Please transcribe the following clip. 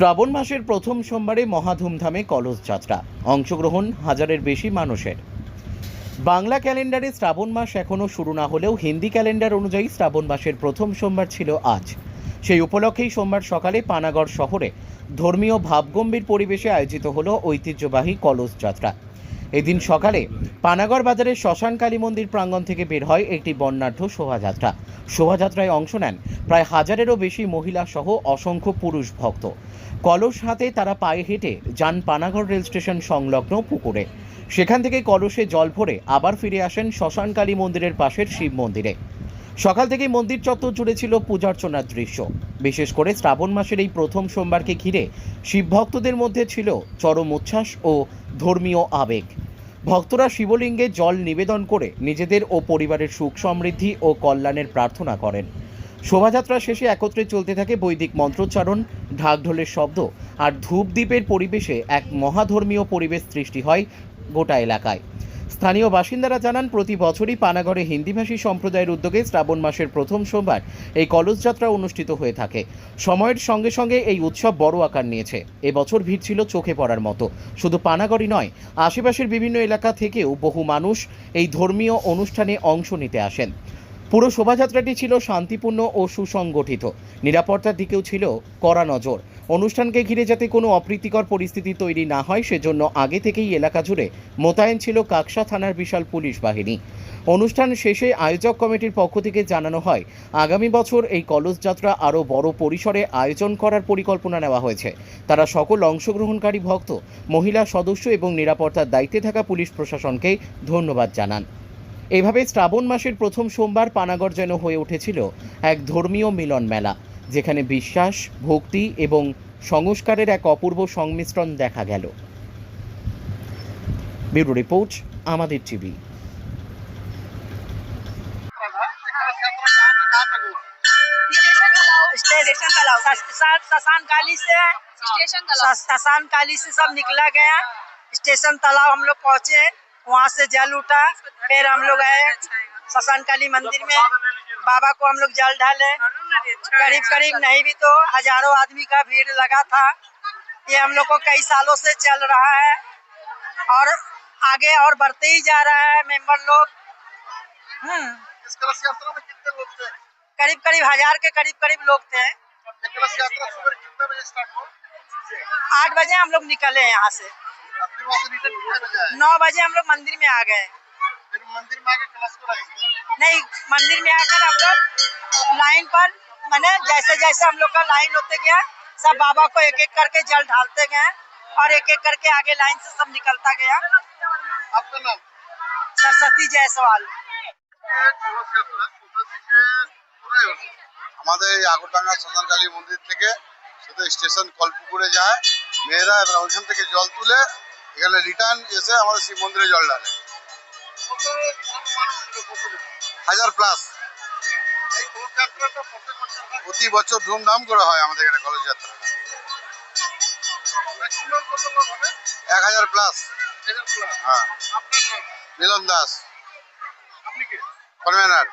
শ্রাবণ মাসের প্রথম সোমবারে মহাধুমধামে কলস যাত্রা। অংশগ্রহণ হাজারের বেশি মানুষের। বাংলা ক্যালেন্ডারে শ্রাবণ মাস এখনও শুরু না হলেও হিন্দি ক্যালেন্ডার অনুযায়ী শ্রাবণ মাসের প্রথম সোমবার ছিল আজ। সেই উপলক্ষেই সোমবার সকালে পানাগড় শহরে ধর্মীয় ভাবগম্ভীর পরিবেশে আয়োজিত হলো ঐতিহ্যবাহী কলস যাত্রা। এদিন সকালে পানাগড় বাজারের শ্মশান কালী মন্দির প্রাঙ্গণ থেকে বের হয় একটি বর্ণাঢ্য শোভাযাত্রা। শোভাযাত্রায় অংশ নেন প্রায় হাজারেরও বেশি মহিলা সহ অসংখ্য পুরুষ ভক্ত। কলস হাতে তারা পায়ে হেঁটে যান পানাগড় রেল স্টেশন সংলগ্ন পুকুরে। সেখান থেকে কলসে জল ভরে আবার ফিরে আসেন শ্মশান কালী মন্দিরের পাশের শিব মন্দিরে। সকাল থেকেই মন্দির চত্বর জুড়ে ছিল পূজার্চনার দৃশ্য। বিশেষ করে শ্রাবণ মাসের এই প্রথম সোমবারকে ঘিরে শিব ভক্তদের মধ্যে ছিল চরম উচ্ছ্বাস ও ধর্মীয় আবেগ। ভক্তরা শিবলিঙ্গে জল নিবেদন করে নিজেদের ও পরিবারের সুখ সমৃদ্ধি ও কল্যাণের প্রার্থনা করেন। শোভাযাত্রা শেষে একত্রে চলতে থাকে বৈদিক মন্ত্রোচ্চারণ, ঢাকঢোলের শব্দ আর ধূপদ্বীপের পরিবেশে এক মহাধর্মীয় পরিবেশ সৃষ্টি হয় গোটা এলাকায়। স্থানীয় বাসিন্দারা জানান, প্রতি বছরই পানাগড়ে হিন্দিভাষী সম্প্রদায়ের উদ্যোগে শ্রাবণ মাসের প্রথম সোমবার এই কলসযাত্রা অনুষ্ঠিত হয়ে থাকে। সময়ের সঙ্গে সঙ্গে এই উৎসব বড় আকার নিয়েছে। এবছর ভিড় ছিল চোখে পড়ার মতো। শুধু পানাগড়ই নয়, আশেপাশের বিভিন্ন এলাকা থেকেও বহু মানুষ এই ধর্মীয় অনুষ্ঠানে অংশ নিতে আসেন। পুরো শোভাযাত্রাটি ছিল শান্তিপূর্ণ ও সুসংগঠিত। নিরাপত্তার দিকেও ছিল কড়া নজর। অনুষ্ঠানকে ঘিরে যাতে কোনো অপ্রীতিকর পরিস্থিতি তৈরি না হয়, সেজন্য আগে থেকেই এলাকা জুড়ে মোতায়েন ছিল কাকসা থানার বিশাল পুলিশ বাহিনী। অনুষ্ঠান শেষে আয়োজক কমিটির পক্ষ থেকে জানানো হয়, আগামী বছর এই কলস যাত্রা আরও বড় পরিসরে আয়োজন করার পরিকল্পনা নেওয়া হয়েছে। তারা সকল অংশগ্রহণকারী ভক্ত, মহিলা সদস্য এবং নিরাপত্তার দায়িত্বে থাকা পুলিশ প্রশাসনকে ধন্যবাদ জানান। এভাবে শ্রাবণ মাসের প্রথম সোমবার পানাগড় যেন হয়ে উঠেছিল এক ধর্মীয় মিলন মেলা যেখানে বিশ্বাস ভক্তি এবং সংস্কারের এক অপূর্ব সংমিশ্রণ দেখা গেল ব্যুরো রিপোর্ট আমাদের টিভি स्टेशन तालाब ससान ससान काली से स्टेशन तालाब ससान काली से सब निकला गया स्टेशन तालाब हम लोग पहुंचे वहाँ से जल उठा फिर हम लोग आए ससान काली मंदिर में। बाबा को हम लोग जल ढाले। करीब करीब नहीं भी तो हज़ारों आदमी का भीड़ लगा था। ये हम लोग को कई सालों से चल रहा है और आगे और बढ़ते ही जा रहा है मेंबर लोग। हम्म। इस कलश यात्रा में कितने लोग थे? करीब करीब हज़ार के करीब करीब लोग थे। आठ बजे हम लोग निकले यहाँ से। अपने वहाँ से रिटर्न कितने बजे आए नौ बजे हम लोग मंदिर में आ गए फिर मंदिर में आके कलश को रखेंगे नहीं मंदिर में आकर हम लोग लाइन पर मैंने जैसे जैसे हम लोग का लाइन होते गया सब बाबा को एक एक करके जल ढालते गए और एक एक करके आगे लाइन से सब निकलता गया आपका नाम सरस्वती जायसवाल ये कलश यात्रा কোথা থেকে শুরু হলো আমাদের এই আগরডাঙ্গা শ্মশানকালী মন্দির থেকে সেটা স্টেশন কলপুকুরে যায় মেয়েরা এবার ওইখান থেকে জল তুলে এখানে রিটার্ন এসে আমাদের শিব মন্দিরে জল ঢালে। হাজার প্লাস প্রতি বছর ধুমধাম করে হয় আমাদের এখানে কলেজ যাত্রা। এক হাজার প্লাস হ্যাঁ। মিলন দাস। কনভেনার।